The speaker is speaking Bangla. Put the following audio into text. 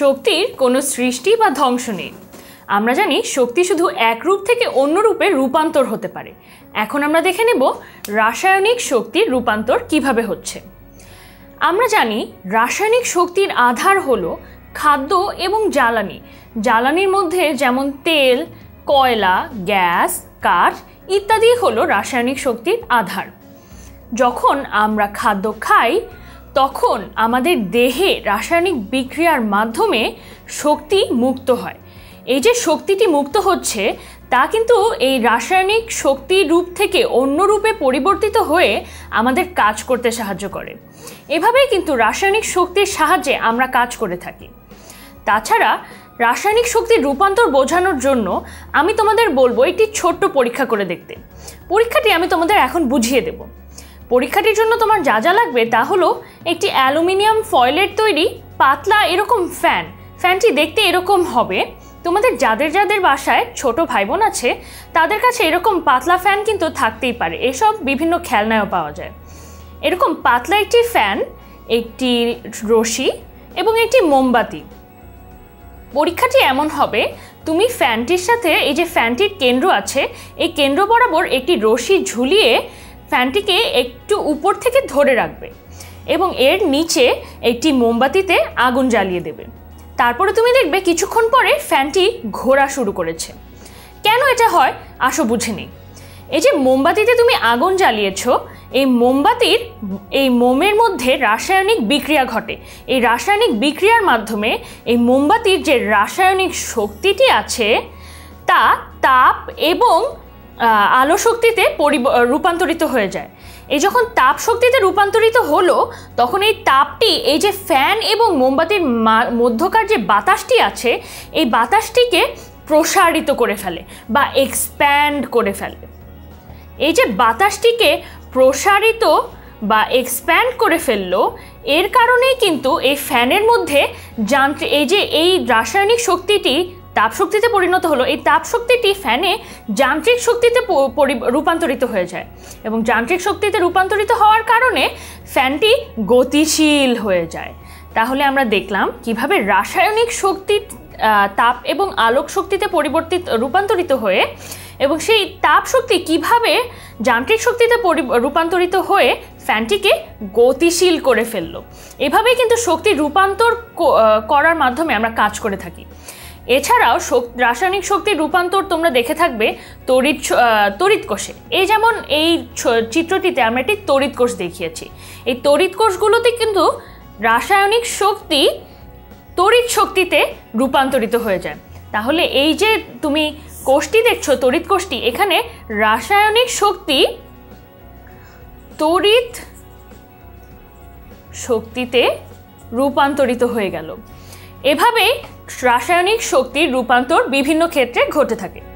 শক্তির কোনো সৃষ্টি বা ধ্বংস নেই। আমরা জানি শক্তি শুধু এক রূপ থেকে অন্য রূপে রূপান্তর হতে পারে। এখন আমরা দেখে নেব রাসায়নিক শক্তির রূপান্তর কীভাবে হচ্ছে। আমরা জানি রাসায়নিক শক্তির আধার হলো খাদ্য এবং জ্বালানি। জ্বালানির মধ্যে যেমন তেল, কয়লা, গ্যাস, কাঠ ইত্যাদি হলো রাসায়নিক শক্তির আধার। যখন আমরা খাদ্য খাই তখন আমাদের দেহে রাসায়নিক বিক্রিয়ার মাধ্যমে শক্তি মুক্ত হয়। এই যে শক্তিটি মুক্ত হচ্ছে, তা কিন্তু এই রাসায়নিক শক্তির রূপ থেকে অন্য রূপে পরিবর্তিত হয়ে আমাদের কাজ করতে সাহায্য করে। এভাবেই কিন্তু রাসায়নিক শক্তির সাহায্যে আমরা কাজ করে থাকি। তাছাড়া রাসায়নিক শক্তির রূপান্তর বোঝানোর জন্য আমি তোমাদের বলব, একটি ছোট্ট পরীক্ষা করে দেখতে। পরীক্ষাটি আমি তোমাদের এখন বুঝিয়ে দেব। পরীক্ষাটির জন্য তোমার যা যা লাগবে তা হলো একটি অ্যালুমিনিয়াম ফয়েলের তৈরি পাতলা এরকম ফ্যান। ফ্যানটি দেখতে এরকম হবে। তোমাদের যাদের যাদের বাসায় ছোট ভাই বোন আছে, তাদের কাছে এরকম পাতলা ফ্যান কিন্তু থাকতেই পারে। এসব বিভিন্ন খেলনায়ও পাওয়া যায়। এরকম পাতলা একটি ফ্যান, একটি রশি এবং একটি মোমবাতি। পরীক্ষাটি এমন হবে, তুমি ফ্যানটির সাথে এই যে ফ্যানটির কেন্দ্র আছে, এই কেন্দ্র বরাবর একটি রশি ঝুলিয়ে ফ্যানটিকে একটু উপর থেকে ধরে রাখবে এবং এর নিচে একটি মোমবাতিতে আগুন জ্বালিয়ে দেবে। তারপরে তুমি দেখবে কিছুক্ষণ পরে ফ্যানটি ঘোরা শুরু করেছে। কেন এটা হয়? আসো বুঝে নিই। এই যে মোমবাতিতে তুমি আগুন জ্বালিয়েছ, এই মোমবাতির, এই মোমের মধ্যে রাসায়নিক বিক্রিয়া ঘটে। এই রাসায়নিক বিক্রিয়ার মাধ্যমে এই মোমবাতির যে রাসায়নিক শক্তিটি আছে, তা তাপ এবং আলো শক্তিতে রূপান্তরিত হয়ে যায়। এই যখন তাপ শক্তিতে রূপান্তরিত হলো, তখন এই তাপটি, এই যে ফ্যান এবং মোমবাতির মধ্যকার যে বাতাসটি আছে, এই বাতাসটিকে প্রসারিত করে ফেলে বা এক্সপ্যান্ড করে ফেলে। এই যে বাতাসটিকে প্রসারিত বা এক্সপ্যান্ড করে ফেলল, এর কারণেই কিন্তু এই ফ্যানের মধ্যে যান্ত্রিক এই যে এই রাসায়নিক শক্তিটি তাপশক্তিতে পরিণত হলো। এই তাপশক্তিটি ফ্যানে যান্ত্রিক শক্তিতে রূপান্তরিত হয়ে যায় এবং যান্ত্রিক শক্তিতে রূপান্তরিত হওয়ার কারণে ফ্যানটি গতিশীল হয়ে যায়। তাহলে আমরা দেখলাম কীভাবে রাসায়নিক শক্তি তাপ এবং আলোক শক্তিতে পরিবর্তিত, রূপান্তরিত হয়ে এবং সেই তাপ শক্তি কীভাবে যান্ত্রিক শক্তিতে রূপান্তরিত হয়ে ফ্যানটিকে গতিশীল করে ফেলল। এভাবেই কিন্তু শক্তি রূপান্তর করার মাধ্যমে আমরা কাজ করে থাকি। এছাড়াও রাসায়নিক শক্তির রূপান্তর তোমরা দেখে থাকবে তড়িৎ তড়িৎ কোষে। এই যেমন এই চিত্রটিতে আমরা একটি তড়িৎ কোষ দেখিয়েছি। এই তড়িৎ কোষগুলোতে কিন্তু রাসায়নিক শক্তি তড়িৎ শক্তিতে রূপান্তরিত হয়ে যায়। তাহলে এই যে তুমি কোষটি দেখছ, তড়িৎ কোষটি, এখানে রাসায়নিক শক্তি তড়িৎ শক্তিতে রূপান্তরিত হয়ে গেল। এভাবেই রাসায়নিক শক্তির রূপান্তর বিভিন্ন ক্ষেত্রে ঘটে থাকে।